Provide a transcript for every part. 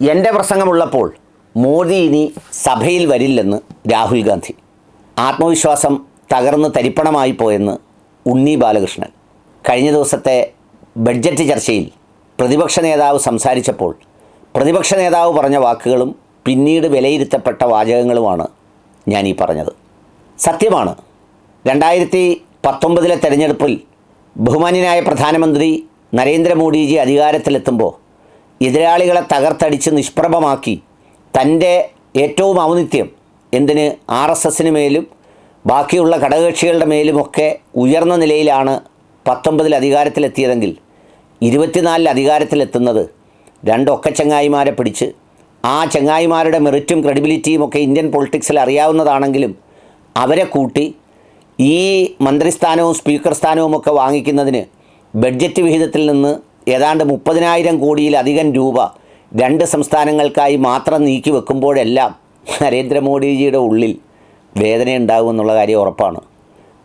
എന്റെ പ്രസംഗമുള്ളപ്പോൾ മോദി ഇനി സഭയിൽ വരില്ലെന്ന് രാഹുൽ ഗാന്ധി. ആത്മവിശ്വാസം തകർന്ന് തരിപ്പണമായി പോയെന്ന് ഉണ്ണി ബാലകൃഷ്ണൻ. കഴിഞ്ഞ ദിവസത്തെ ബഡ്ജറ്റ് ചർച്ചയിൽ പ്രതിപക്ഷ നേതാവ് സംസാരിച്ചപ്പോൾ പ്രതിപക്ഷ നേതാവ് പറഞ്ഞ വാക്കുകളും പിന്നീട് വിലയിരുത്തപ്പെട്ട വാചകങ്ങളുമാണ് ഞാൻ ഈ പറഞ്ഞത്. സത്യമാണ് രണ്ടായിരത്തി പത്തൊമ്പതിലെ തെരഞ്ഞെടുപ്പിൽ ബഹുമാന്യനായ പ്രധാനമന്ത്രി നരേന്ദ്രമോദിജി അധികാരത്തിലെത്തുമ്പോൾ എതിരാളികളെ തകർത്തടിച്ച് നിഷ്പ്രഭമാക്കി. തന്റെ ഏറ്റവും ഔന്നിത്യം എന്തിന് ആർ എസ് എസിന് മേലും ബാക്കിയുള്ള ഘടകകക്ഷികളുടെ മേലുമൊക്കെ ഉയർന്ന നിലയിലാണ് പത്തൊമ്പതിൽ അധികാരത്തിലെത്തിയതെങ്കിൽ ഇരുപത്തിനാലിൽ അധികാരത്തിലെത്തുന്നത് രണ്ടൊക്കെ ചങ്ങായിമാരെ പിടിച്ച് ആ ചങ്ങായിമാരുടെ മെറിറ്റും ക്രെഡിബിലിറ്റിയും ഒക്കെ ഇന്ത്യൻ പൊളിറ്റിക്സിൽ അറിയാവുന്നതാണെങ്കിലും അവരെ കൂട്ടി ഈ മന്ത്രിസ്ഥാനവും സ്പീക്കർ സ്ഥാനവും ഒക്കെ വാങ്ങിക്കുന്നതിന് ബഡ്ജറ്റ് വിഹിതത്തിൽ നിന്ന് ഏതാണ്ട് മുപ്പതിനായിരം കോടിയിലധികം രൂപ രണ്ട് സംസ്ഥാനങ്ങൾക്കായി മാത്രം നീക്കി വെക്കുമ്പോഴെല്ലാം നരേന്ദ്രമോദിജിയുടെ ഉള്ളിൽ വേദന ഉണ്ടാകുമെന്നുള്ള കാര്യം ഉറപ്പാണ്.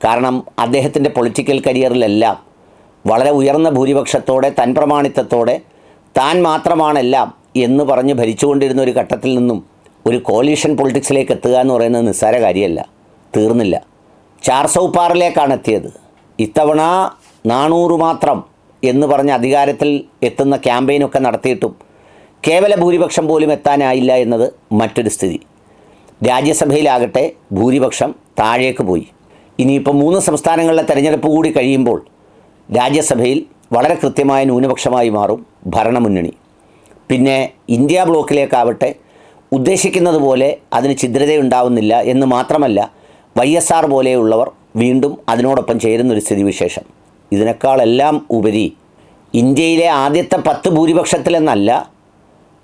കാരണം അദ്ദേഹത്തിന്റെ പൊളിറ്റിക്കൽ കരിയറിലെല്ലാം വളരെ ഉയർന്ന ഭൂരിപക്ഷത്തോടെ തൻ പ്രമാണിത്വത്തോടെ താൻ മാത്രമാണെല്ലാം എന്ന് പറഞ്ഞ് ഭരിച്ചുകൊണ്ടിരുന്ന ഒരു ഘട്ടത്തിൽ നിന്നും ഒരു കോലീഷൻ പൊളിറ്റിക്സിലേക്ക് എത്തുക എന്ന് പറയുന്നത് നിസ്സാര കാര്യമല്ല. തീർന്നില്ല. ചാർസൗപ്പാറിലേക്കാണ് എത്തിയത്. ഇത്തവണ നാനൂറ് മാത്രം എന്ന് പറഞ്ഞ് അധികാരത്തിൽ എത്തുന്ന ക്യാമ്പയിനൊക്കെ നടത്തിയിട്ടും കേവല ഭൂരിപക്ഷം പോലും എത്താനായില്ല എന്നത് മറ്റൊരു സ്ഥിതി. രാജ്യസഭയിലാകട്ടെ ഭൂരിപക്ഷം താഴേക്ക് പോയി. ഇനിയിപ്പോൾ മൂന്ന് സംസ്ഥാനങ്ങളിലെ തെരഞ്ഞെടുപ്പ് കൂടി കഴിയുമ്പോൾ രാജ്യസഭയിൽ വളരെ കൃത്യമായ ന്യൂനപക്ഷമായി മാറും ഭരണമുന്നണി. പിന്നെ ഇന്ത്യ ബ്ലോക്കിലേക്കാവട്ടെ ഉദ്ദേശിക്കുന്നത് പോലെ അതിന് ഛിദ്രതയുണ്ടാവുന്നില്ല എന്ന് മാത്രമല്ല വൈ എസ് ആർ പോലെയുള്ളവർ വീണ്ടും അതിനോടൊപ്പം ചേരുന്നൊരു സ്ഥിതിവിശേഷം. ഇതിനേക്കാളെല്ലാം ഉപരി ഇന്ത്യയിലെ ആദ്യത്തെ പത്ത് ഭൂരിപക്ഷത്തിലെന്നല്ല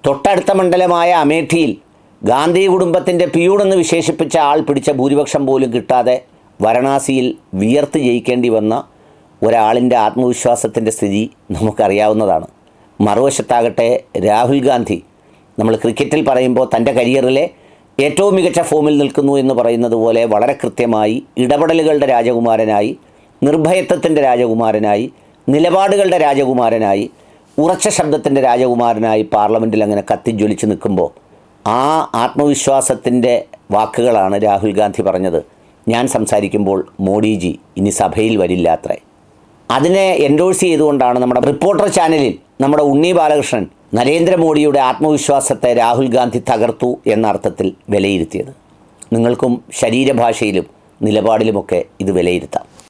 തൊട്ടടുത്ത മണ്ഡലമായ അമേഠിയിൽ ഗാന്ധി കുടുംബത്തിന്റെ പിയൂടെന്ന് വിശേഷിപ്പിച്ച ആൾ പിടിച്ച ഭൂരിപക്ഷം പോലും കിട്ടാതെ വാരണാസിയിൽ വിയർത്ത് ജയിക്കേണ്ടി വന്ന ഒരാളിന്റെ ആത്മവിശ്വാസത്തിന്റെ സ്ഥിതി നമുക്കറിയാവുന്നതാണ്. മറുവശത്താകട്ടെ രാഹുൽ ഗാന്ധി നമ്മൾ ക്രിക്കറ്റിൽ പറയുമ്പോൾ തന്റെ കരിയറിലെ ഏറ്റവും മികച്ച ഫോമിൽ നിൽക്കുന്നു എന്ന് പറയുന്നത് പോലെ വളരെ കൃത്യമായി ഇടപെടലുകളുടെ രാജകുമാരനായി നിർഭയത്വത്തിന്റെ രാജകുമാരനായി നിലപാടുകളുടെ രാജകുമാരനായി ഉറച്ച ശബ്ദത്തിന്റെ രാജകുമാരനായി പാർലമെന്റിൽ അങ്ങനെ കത്തിജ്വലിച്ച് നിൽക്കുമ്പോൾ ആ ആത്മവിശ്വാസത്തിന്റെ വാക്കുകളാണ് രാഹുൽ ഗാന്ധി പറഞ്ഞത്. ഞാൻ സംസാരിക്കുമ്പോൾ മോഡിജി ഇനി സഭയിൽ വരില്ല അത്രേ. അതിനെ എൻഡോഴ്സ് ചെയ്തുകൊണ്ടാണ് നമ്മുടെ റിപ്പോർട്ടർ ചാനലിൽ നമ്മുടെ ഉണ്ണി ബാലകൃഷ്ണൻ നരേന്ദ്രമോദിയുടെ ആത്മവിശ്വാസത്തെ രാഹുൽ ഗാന്ധി തകർത്തു എന്ന അർത്ഥത്തിൽ വിലയിരുത്തിയത്. നിങ്ങൾക്കും ശരീരഭാഷയിലും നിലപാടിലുമൊക്കെ ഇത് വിലയിരുത്താം.